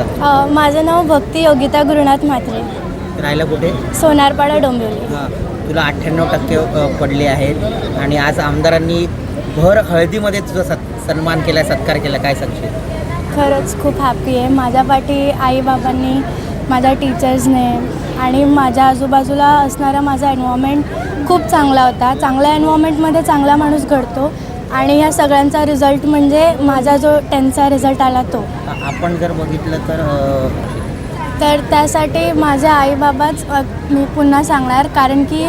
माझं नाव भक्ती योगिता गुरुनाथ म्हात्रे. राहायला कुठे? सोनारपाडा डोंबिवली. हां तुला अठ्ठ्याण्णव टक्के पडले आहेत. आणि आज आमदारांनी भर हळदीमध्ये तुझा सत् सन्मान केला सत्कार केला काय सांगशील? खरंच खूप हॅपी आहे. माझ्या पाठी आईबाबांनी माझ्या टीचर्सने आणि माझ्या आजूबाजूला असणारा माझा एन्व्हायरमेंट खूप चांगला होता. चांगल्या एन्व्हायरमेंटमध्ये चांगला माणूस घडतो. आणि ह्या सगळ्यांचा रिझल्ट म्हणजे माझा जो टेनचा रिझल्ट आला तो. आपण जर बघितलं तर तर त्यासाठी माझे आईबाबाच मी पुन्हा सांगणार. कारण की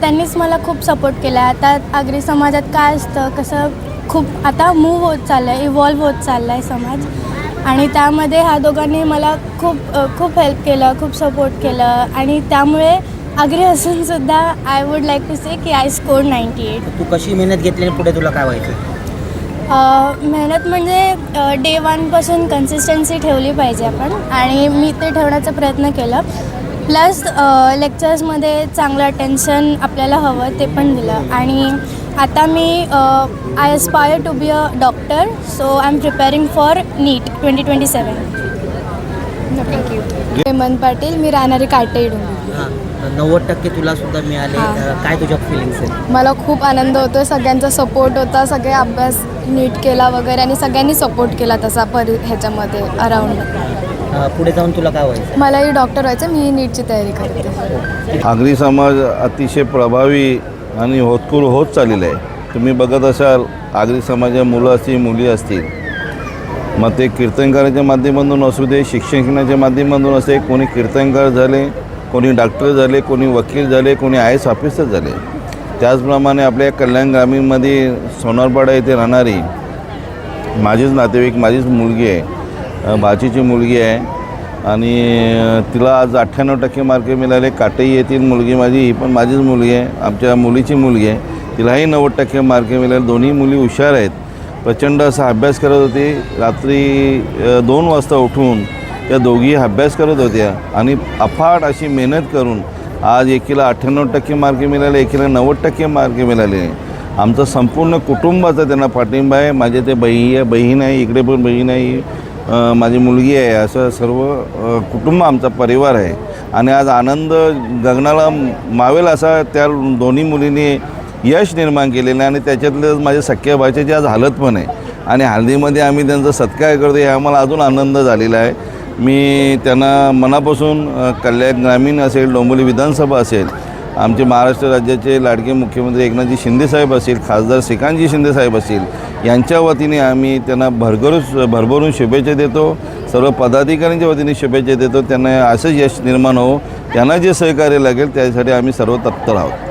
त्यांनीच मला खूप सपोर्ट केला. आहे आता आगरी समाजात काय असतं कसं खूप आता मूव होत चाललं आहे इव्हॉल्व होत चालला आहे समाज. आणि त्यामध्ये ह्या दोघांनी मला खूप खूप हेल्प केलं खूप सपोर्ट केलं. आणि त्यामुळे आगरी असूनसुद्धा I would like to say की आय स्कोर नाईंटी एट तू कशी मेहनत घेतली आणि पुढे तुला काय व्हायचं अ, मेहनत म्हणजे डे वनपासून कन्सिस्टन्सी ठेवली पाहिजे आपण. आणि मी ते ठेवण्याचा प्रयत्न केला. प्लस लेक्चर्समध्ये चांगलं अटेन्शन आपल्याला हवं ते पण दिलं. आणि आता मी I aspire to be a doctor so I am preparing for NEET twenty twenty seven thank you Hemant Patil मी राहणारी काटे डोंबिवली हां. नव्वद टक्के तुला सुद्धा मिळाले. काय तुझ्या फिलिंग्स आहेत? मला खूप आनंद होतो सगळ्यांचा सपोर्ट होता. सगळे अभ्यास नीट केला वगैरे आणि सगळ्यांनी सपोर्ट केला तसा परि ह्याच्यामध्ये अराउंड पुढे जाऊन तुला काय व्हायचं? मलाही डॉक्टर व्हायचं. मी नीटची तयारी करते. आगरी समाज अतिशय प्रभावी आणि होतकूर होत चाललेला आहे. तुम्ही बघत असाल आगरी समाजाच्या मुलं असतील मुली असतील. मग ते कीर्तनकाराच्या माध्यमातून असू दे शिक्षण घेण्याच्या माध्यमातून असे कोणी कीर्तनकार झाले कोणी डॉक्टर झाले कोणी वकील झाले कोणी आय एस ऑफिसर झाले. त्याचप्रमाणे आपल्या कल्याण ग्रामीणमध्ये सोनारपाडा येथे राहणारी माझीच नातेवाईक माझीच मुलगी आहे भाचीची मुलगी आहे. आणि तिला आज अठ्ठ्याण्णव टक्के मार्क मिळाले. काटेही येथील मुलगी माझी ही पण माझीच मुलगी आहे. आमच्या मुलीची मुलगी आहे. तिलाही नव्वद टक्के मार्क मिळाले. दोन्ही मुली हुशार आहेत. प्रचंड असा अभ्यास करत होती. रात्री दोन वाजता उठून या दोघी अभ्यास करत होत्या. आणि अफाट अशी मेहनत करून आज एकीला अठ्ठ्याण्णव टक्के मार्क मिळाले एकीला नव्वद टक्के मार्क मिळाले. आमचं संपूर्ण कुटुंबाचा त्यांना पाठिंबा आहे. माझे ते बही आहे बहीण आहे इकडे पण बहीण आहे माझी मुलगी आहे. असं सर्व कुटुंब आमचा परिवार आहे. आणि आज आनंद गगनाला मावेल असा त्या दोन्ही मुलींनी यश निर्माण केलेलं आहे. आणि त्याच्यातलं माझ्या सख्या भाषेची आज हालत पण आहे. आणि हळदीमध्ये आम्ही त्यांचा सत्कार करतो हे आम्हाला अजून आनंद झालेला आहे. मी त्यांना मनापासून कल्याण ग्रामीण असेल डोंबिवली विधानसभा असेल आमचे महाराष्ट्र राज्याचे लाडके मुख्यमंत्री एकनाथजी शिंदेसाहेब असतील खासदार श्रीकांतजी शिंदेसाहेब असतील यांच्या वतीने आम्ही त्यांना भरभरून भरभरून शुभेच्छा देतो. सर्व पदाधिकाऱ्यांच्या वतीने शुभेच्छा देतो. त्यांना असंच यश निर्माण हो त्यांना जे सहकार्य लागेल त्यासाठी आम्ही सर्व तत्पर आहोत